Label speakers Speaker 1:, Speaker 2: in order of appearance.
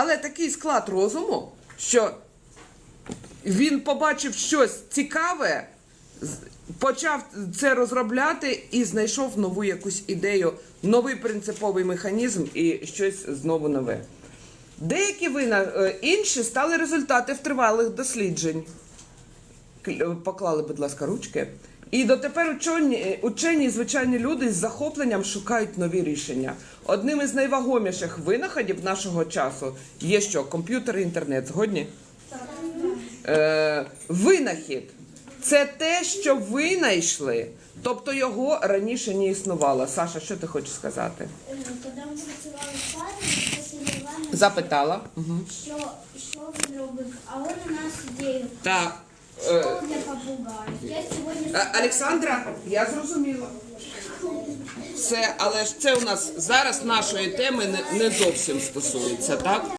Speaker 1: Але такий склад розуму, що він побачив щось цікаве, почав це розробляти і знайшов нову якусь ідею, новий принциповий механізм і щось знову нове. Деякі вина е, інші стали результати втривалих досліджень. Е, Поклали, будь ласка, ручки. І дотепер учені, учені звичайні люди з захопленням шукають нові рішення. Одним із найвагоміших винаходів нашого часу є що? Комп'ютер і інтернет. Згодні? Е, винахід це те, що винайшли, тобто його раніше не існувало. Саша, що ти хочеш сказати?
Speaker 2: Е, Коли ми працювали в парі,
Speaker 1: Запитала. Угу.
Speaker 2: що, що він робив, а він у нас ідею.
Speaker 1: Так. Е,
Speaker 2: для попугаїв.
Speaker 1: Олександра, я зрозуміла. Все, але ж це у нас зараз нашої теми не, не зовсім стосується, так?